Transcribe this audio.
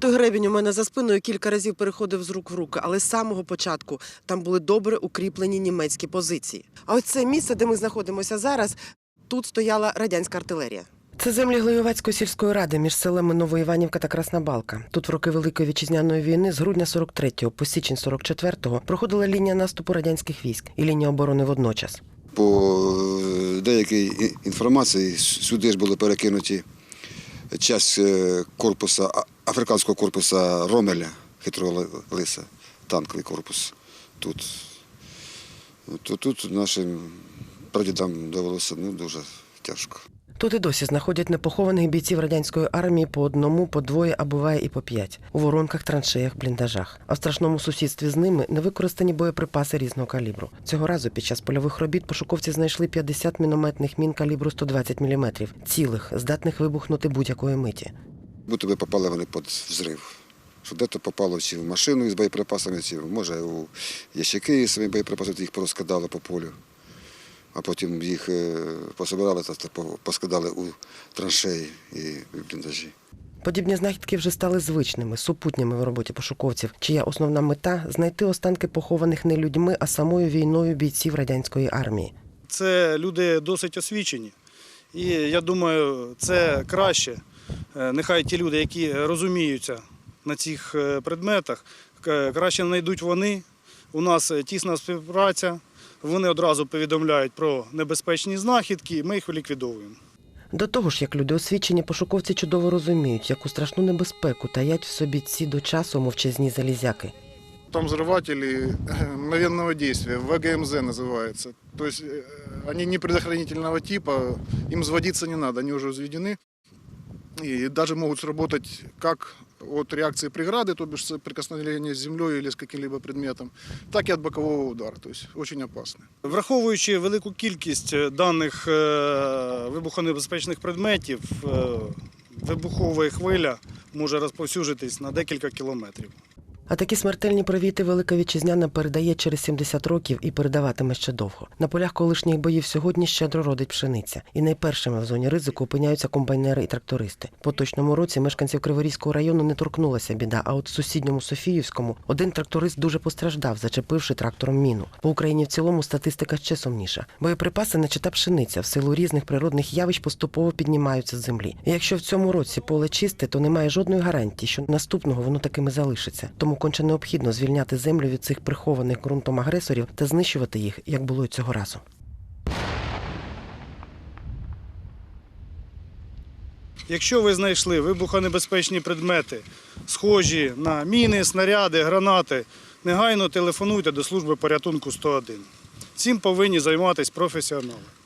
Той гребінь у мене за спиною кілька разів переходив з рук в руки, але з самого початку там були добре укріплені німецькі позиції. А ось це місце, де ми знаходимося зараз, тут стояла радянська артилерія. Це землі Глоєвацької сільської ради між селами Новоіванівка та Красна Балка. Тут в роки Великої вітчизняної війни з грудня 43-го по січень 44-го проходила лінія наступу радянських військ і лінія оборони водночас. По е, деякій інформації сюди ж були перекинуті часть е, корпуса, африканського корпуса Ромеля, хитрого лиса, танковий корпус. Тут, то тут нашим прадідам довелося ну, дуже тяжко. Тут і досі знаходять непохованих бійців радянської армії по одному, по двоє, а буває і по п'ять у воронках, траншеях, бліндажах. А в страшному сусідстві з ними невикористані боєприпаси різного калібру. Цього разу під час польових робіт пошуковці знайшли 50 мінометних мін калібру 120 мм, цілих, здатних вибухнути будь-якої миті. Будто би попали вони під взрив. Що де-то попало чи в машину з боєприпасами, чи може у ящики з своїми боєприпасами, їх порозкидали по полю. А потім їх е, пособирали та та поскидали у траншеї і в бліндажі. Подібні знахідки вже стали звичними, супутніми в роботі пошуковців, чия основна мета знайти останки похованих не людьми, а самою війною бійців радянської армії. Це люди досить освічені. І я думаю, це краще. Е, Нехай ті люди, які розуміються на цих е, предметах, к- краще знайдуть вони. У нас е, тісна співпраця. Вони одразу повідомляють про небезпечні знахідки, ми їх ліквідовуємо. До того ж, як люди освічені, пошуковці чудово розуміють, яку страшну небезпеку таять в собі ці до часу мовчазні залізяки. Там взрыватели э, мгновенного действия, ВГМЗ называется. То есть э, они не предохранительного типа, им взводиться не надо, они уже взведены. И даже могут сработать как от реакции преграды, то бишь прикосновения с землей или с каким-либо предметом, так и от бокового удара. То есть очень опасно. Враховуючи велику кількість е, даних е, вибухонебезпечних предметів, е, вибухова хвиля може розповсюджитись на декілька кілометрів. А такі смертельні привіти Велика Вітчизняна передає через 70 років і передаватиме ще довго. На полях колишніх боїв сьогодні щедро родить пшениця. І найпершими в зоні ризику опиняються комбайнери і трактористи. По точному році мешканців Криворізького району не торкнулася біда, а от сусідньому Софіївському один тракторист дуже постраждав, зачепивши трактором міну. По Україні в цілому статистика ще сумніша. Боєприпаси, наче та пшениця, в силу різних природних явищ поступово піднімаються з землі. І якщо в цьому році поле чисте, то немає жодної гарантії, що наступного воно такими залишиться. Тому конче необхідно звільняти землю від цих прихованих ґрунтом агресорів та знищувати їх, як було й цього разу. Якщо ви знайшли вибухонебезпечні предмети, схожі на міни, снаряди, гранати, негайно телефонуйте до служби порятунку 101. Цим повинні займатися професіонали.